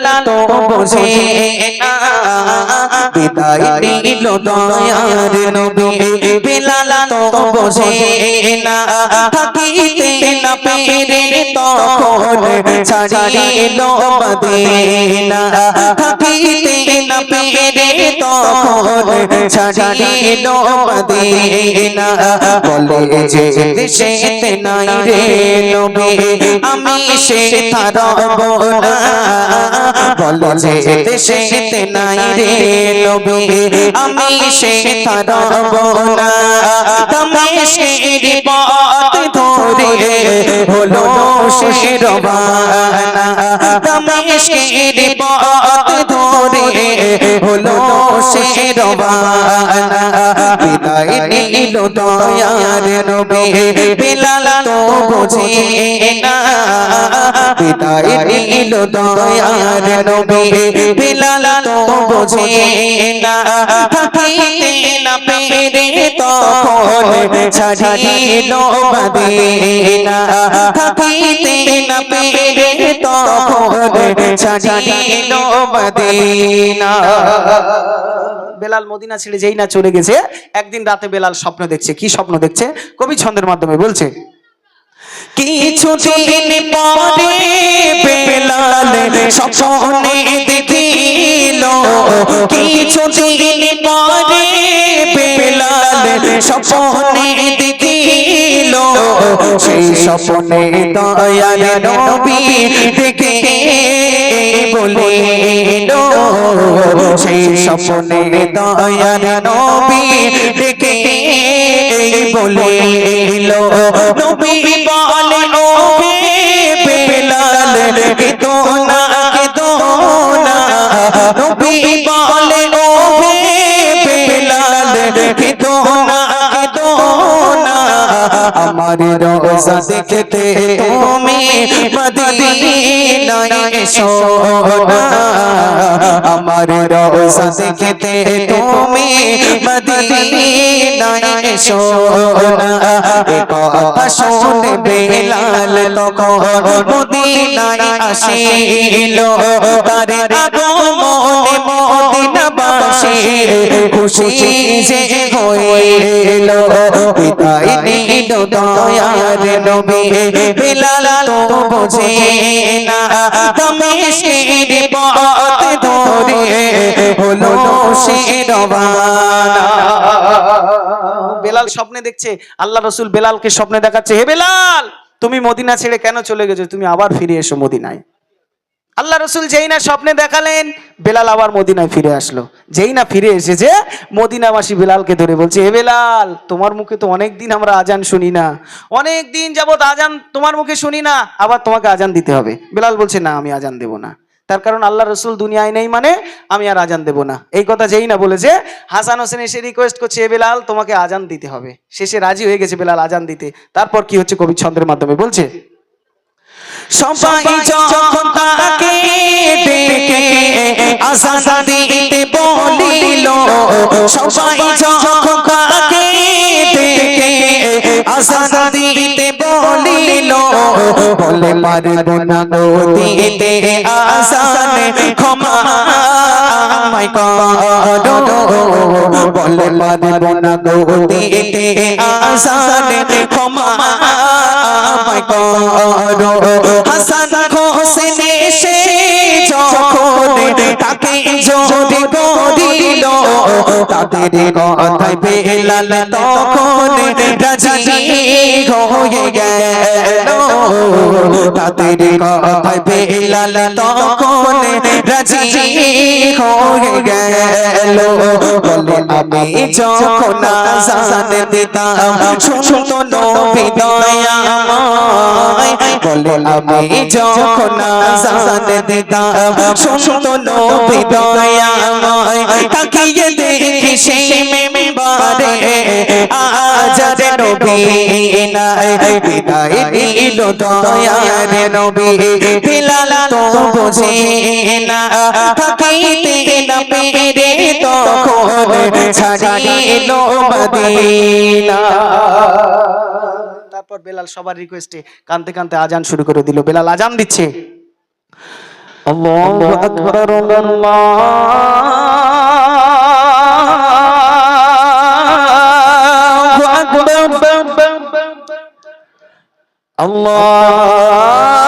তো না বিদায় দিল দয়ার নবী। বিলাল তো বোঝে না থাকিতে না পেরে তখন ছাড়িল মদিনা। থাকিতে না পেরে তখন ছাড়িল মদিনা বলে যে দেশেতে নাই রে নবী, আমি সে থারব বলে। যে দেশেতে নাই রে নবী, আমি সে থারব না দমেশের পথ ধরে হলো সে রবানা দমেশের পথ ধরে হলো সে বিদায় নিল দয়ার নবী। বিলাল তো বোঝে না। বিদায় নিল দয়ার নবী। বিলাল তো বোঝে না। থাকিতে না না পেরে ছাড়িল মদিনা বেলাল মদিনা ছেড়ে যেই না চলে গেছে একদিন রাতে বেলাল স্বপ্ন দেখছে। কি স্বপ্ন দেখছে? কবি ছন্দের মাধ্যমে বলছে কিছু দিন পরে বেলাল স্বপ্নে দেখিল কিছু দিন পরে বেলাল স্বপ্নে দেখিল সেই স্বপ্নে দয়াল নবী দেখে বলিল সেই স্বপ্নে দয়াল নবী দেখে বলে নবী বলে ও না কেদো না আমার রোজা দেখতে তুমি মদিনায় এসো না। আমার রোজা দেখতে তুমি মদিনায় এসো না। কথা শুনে বেলাল তখন মদিনায় আসিল। তার আগমনে মদিনাবাসী খুশি যে হইল। বিদায় দয়ার বিলাল তো না পথ ধরে হলো বেলাল স্বপ্নে দেখছে, আল্লাহ রসুল বেলালকে স্বপ্নে দেখাচ্ছে, হে বেলাল, তুমি মদিনা ছেড়ে কেন চলে গেছো? তুমি আবার ফিরে এসো মদিনায়। আল্লাহ রসুল যেই না স্বপ্নে দেখালেন, বেলাল আবার মদিনায় ফিরে আসলো। যেই না ফিরে এসেছে, মদিনাবাসী বেলালকে ধরে বলছে হে বেলাল, তোমার মুখে তো অনেক দিন আমরা আজান শুনি না। অনেক দিন যাবত আজান তোমার মুখে শুনি না, আবার তোমাকে আজান দিতে হবে। বেলাল বলছে, না, আমি আজান দেব না। তার কারণ আল্লাহ রসুল দুনিয়ায় নেই মানে আমি আর আজান দেব না। এই কথা যেই না বলেছে, হাসান হোসেন এসে রিকোয়েস্ট করছে, এ বেলাল, তোমাকে আজান দিতে হবে। শেষে রাজি হয়ে গেছে বেলাল আজান দিতে। তারপর কি হচ্ছে কবি ছন্দের মাধ্যমে বলছে সবাই যখন তাকে দেখে আজান দিতে বলিল সবাই যখন তাকে দেখে আজান বলে পারব না দিতে আসান ক্ষমা আমায় করো। বলে পারব না দিতে আসান ক্ষমা আমায় করো। হাসান হোসেন এসে যখন তাকে জোরে করিল তাদের কথায় বেলাল তখন রাজি হয়ে গেল। তাদের কথায় বেলাল তখন রাজি হয়ে গেল। বলে, আমি যখন আজান দিতাম, শুনতো নবী দয়াময়। বলে, আমি যখন আজান দিতাম শুনতো নবী দয়াময় আজাদ নবী নাই, বিদায় দিল দয়ার নবী। না থাকিতে না মদিনা। তারপর বেলাল সবার রিকোয়েস্টে কানতে কানতে আজান শুরু করে দিল। বেলাল আজান দিচ্ছে। আল্লাহ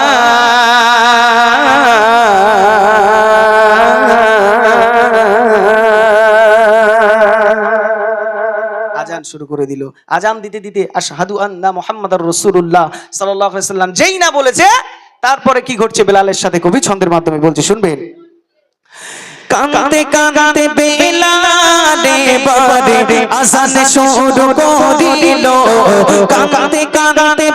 আজান শুরু করে দিল। আজান দিতে দিতে আশহাদু আন্না মোহাম্মদ রসুল্লাহ সাল্লাম যেই না বলেছে, তারপরে কি ঘটছে? বেলালের সাথে কবি ছন্দের মাধ্যমে বলছে, শুনবেন। কাঁদতে কাঁদতে বেলালে বারে আসান শুরু করিল কাঁদতে কাঁদতে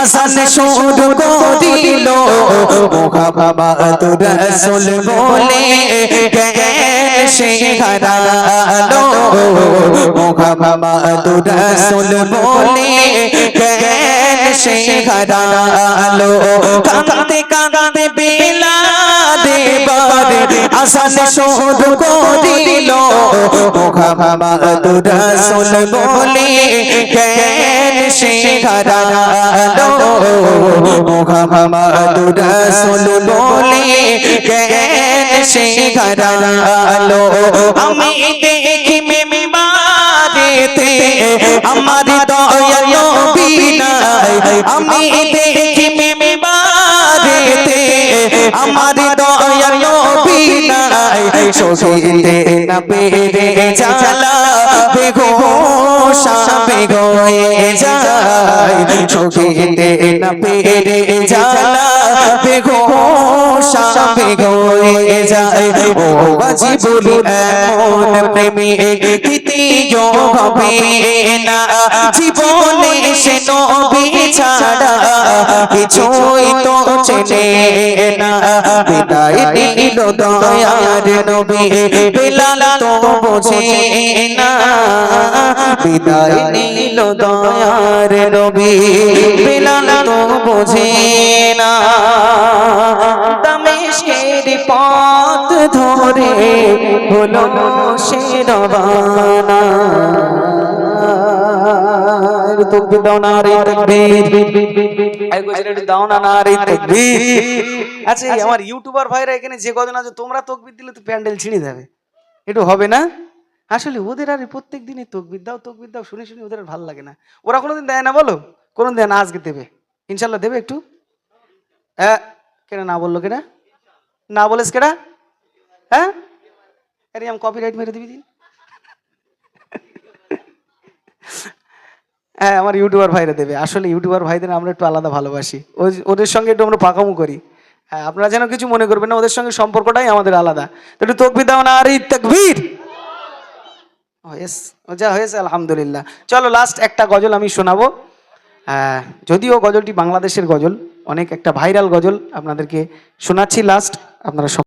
আসান শুরু করিল মোহাম্মদ রাসূল বলে সে হারালো। মোহাম্মদ রাসূল বলে সে হারালো। আসান শুরু করিল। মোহাম্মদ রাসূল বলে, কেন সে হারালো মোহাম্মদ রাসূল বলে, কেন সে হারালো আমি দেখি মেমারেতে আমার দয়াল নবী নাই। আমি দেখি মেমারেতে আমার দয়াল সহিতে না পেরে জালা বেগোশা বেগোয়ে যায়। সহিতে না পেরে জালা বেগোশা বেগোয়ে যায়। ও বাজি বলি এমন প্রেমী দ্বিতীয় হবে না। জীবনে সে নবী ছাড়া কিছুই তো চেনে না। বিদায় দিল দয়ার নবী, বেলাল তো বোঝে না। বিদায় দয়ার বোঝে না। দামেশকের পথ ধরে আচ্ছা আমার ইউটিউবার ভাইরা এখানে যে কজন আছে, তোমরা তকবীর দিলে তো প্যান্ডেল ছিঁড়ে যাবে। একটু হবে না? আসলে ওদের আর প্রত্যেক দিনই তকবির দাও তকবির দাও, শুনে শুনে ওদের আর ভালো লাগে না। ওরা কোনোদিন দেয় না বলো? কোনোদিন দেয় না, আজকে দেবে। ইনশাল্লাহ দেবে একটু। হ্যাঁ কেনা না বলল কেনা? না বলেস কেনা? হ্যাঁ? আরে, আমি কপিরাইট মেরে দিবি দিন। হ্যাঁ আমার ইউটিউবার ভাইরা দেবে। আসলে ইউটিউবার ভাইদের আমরা একটু আলাদা ভালোবাসি। ওদের সঙ্গে একটু আমরা পাকামু করি। হ্যাঁ আপনারা যেন কিছু মনে করবেন না, ওদের সঙ্গে সম্পর্কটাই আমাদের আলাদা। একটু তকবির দাও না, আর এই তকবীর! যা হয়েছে, আলহামদুলিল্লাহ। চলো লাস্ট একটা গজল আমি শোনাবো। যদিও গজলটি বাংলাদেশের গজল, অনেক একটা ভাইরাল গজল আপনাদেরকে শোনাচ্ছি লাস্ট আপনারা